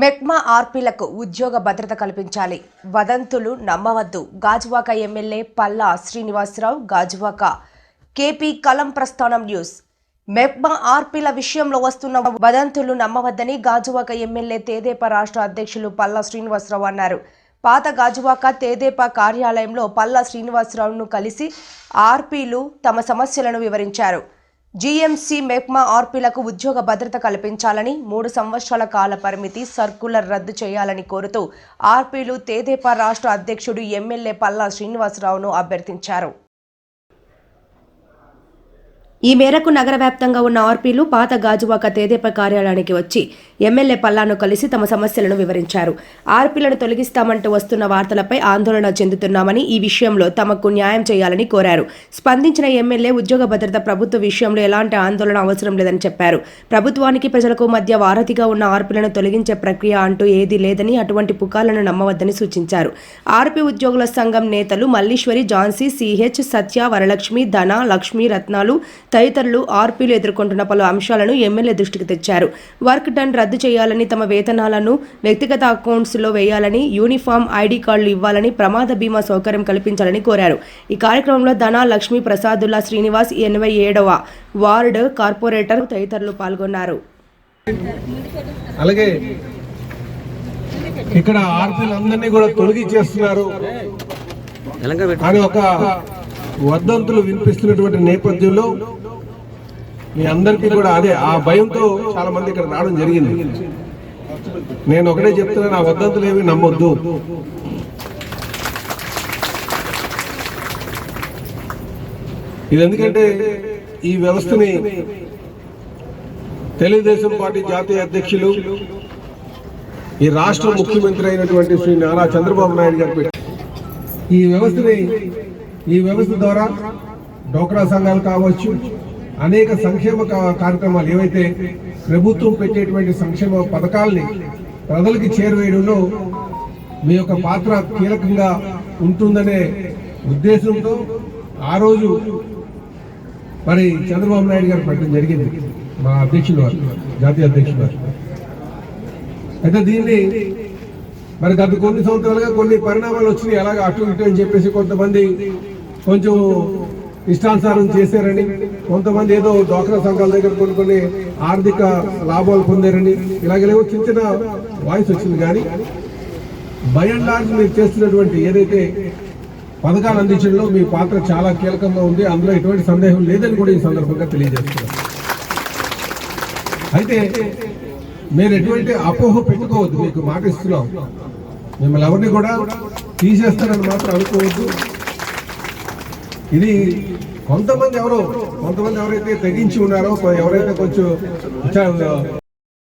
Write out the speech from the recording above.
మెక్మా ఆర్పీలకు ఉద్యోగ భద్రత కల్పించాలి. వదంతులు నమ్మవద్దు. గాజువాక ఎమ్మెల్యే పల్లా శ్రీనివాసరావు గాజువాక కేపీ కలం ప్రస్థానం న్యూస్. మెక్మా ఆర్పీల విషయంలో వస్తున్న వదంతులు నమ్మవద్దని గాజువాక ఎమ్మెల్యే తేదేపా రాష్ట్ర అధ్యక్షులు పల్లా శ్రీనివాసరావు అన్నారు. పాత గాజువాక తేదేపా కార్యాలయంలో పల్లా శ్రీనివాసరావును కలిసి ఆర్పీలు తమ సమస్యలను వివరించారు. జీఎంసీ మెప్మా ఆర్పీలకు ఉద్యోగ భద్రత కల్పించాలని మూడు సంవత్సరాల కాల పరిమితి సర్కులర్ రద్దు చేయాలని కోరుతూ ఆర్పీలు తేదేపా రాష్ట్ర అధ్యక్షుడు ఎమ్మెల్యే పల్లా శ్రీనివాసరావును అభ్యర్థించారు. ఈ మేరకు నగర వ్యాప్తంగా ఉన్న ఆర్పీలు పాత గాజువాక తేదేప కార్యాలయానికి వచ్చి ఎమ్మెల్యే పల్లాను కలిసి తమ సమస్యలను వివరించారు. ఆర్పీలను తొలగిస్తామంటూ వస్తున్న వార్తలపై ఆందోళన చెందుతున్నామని ఈ విషయంలో తమకు న్యాయం చేయాలని కోరారు. స్పందించిన ఎమ్మెల్యే ఉద్యోగ భద్రత ప్రభుత్వ విషయంలో ఎలాంటి ఆందోళన అవసరం లేదని చెప్పారు. ప్రభుత్వానికి ప్రజలకు మధ్య వారధిగా ఉన్న ఆర్పీలను తొలగించే ప్రక్రియ అంటూ ఏదీ లేదని అటువంటి పుకార్లను నమ్మవద్దని సూచించారు. ఆర్పీ ఉద్యోగుల సంఘం నేతలు మల్లీశ్వరి ఝాన్సీ సిహెచ్ సత్య వరలక్ష్మి ధన లక్ష్మి రత్నాలు తదితరులు ఆర్పీలు ఎదుర్కొంటున్న పలు అంశాలను ఎమ్మెల్యే దృష్టికి తెచ్చారు. వర్క్ డన్ రద్దు చేయాలని తమ వేతనాలను వ్యక్తిగత అకౌంట్స్లో వేయాలని యూనిఫామ్ ఐడి కార్డులు ఇవ్వాలని ప్రమాద బీమా సౌకర్యం కల్పించాలని కోరారు. ఈ కార్యక్రమంలో ధన లక్ష్మి ప్రసాదుల్లా శ్రీనివాస్ ఎనభై ఏడవ వార్డు కార్పొరేటర్ తదితరులు పాల్గొన్నారు. అలాగే ఇక్కడ ఆర్పీలందరినీ కూడా తొలగించేస్తున్నారు. అని ఒక వదంతులు వినిపిస్తున్నటువంటి నేపథ్యంలో మీ అందరికీ కూడా అదే ఆ భయంతో చాలా మంది ఇక్కడ రావడం జరిగింది. నేను ఒకటే చెప్తున్నాను ఆ వద్దంతులు ఏమి నమ్మొద్దు. ఇది ఎందుకంటే ఈ వ్యవస్థని తెలుగుదేశం పార్టీ జాతీయ అధ్యక్షులు ఈ రాష్ట్ర ముఖ్యమంత్రి అయినటువంటి శ్రీ నారా చంద్రబాబు నాయుడు గారు ఈ వ్యవస్థని ఈ వ్యవస్థ ద్వారా డోక్రా సంఘాలు కావచ్చు అనేక సంక్షేమ కార్యక్రమాలు ఏవైతే ప్రభుత్వం పెట్టేటువంటి సంక్షేమ పథకాల్ని ప్రజలకి చేరువేయడంలో మీ యొక్క పాత్ర కీలకంగా ఉంటుందనే ఉద్దేశంతో ఆ రోజు మరి చంద్రబాబు నాయుడు గారు పెట్టడం జరిగింది. మా అధ్యక్షులు వారు జాతీయ అధ్యక్షులు వారు. అయితే దీన్ని మరి గత కొన్ని సంవత్సరాలుగా కొన్ని పరిణామాలు వచ్చినాయి. అలాగే అటు ఇటు అని చెప్పేసి కొంతమంది కొంచెం ఇష్టానుసారం చేశారని కొంతమంది ఏదో డ్వాక్రా సంఘాల దగ్గర కొన్ని కొన్ని ఆర్థిక లాభాలు పొందారని ఇలాగేవో చిన్న చిన్న వాయిస్ వచ్చింది కానీ బై అండ్ లార్జ్ మీరు చేస్తున్నటువంటి ఏదైతే పథకాలు అందించడంలో మీ పాత్ర చాలా కీలకంగా ఉంది. అందులో ఎటువంటి సందేహం లేదని కూడా ఈ సందర్భంగా తెలియజేస్తున్నారు. అయితే మీరు ఎటువంటి అపోహ పెట్టుకోవద్దు. మీకు మాట ఇస్తున్నాం. మిమ్మల్ని ఎవరిని కూడా తీసేస్తారని మాత్రం అనుకోవద్దు. ఇది కొంతమంది ఎవరు కొంతమంది ఎవరైతే తెగించి ఉన్నారో ఎవరైతే కొంచెం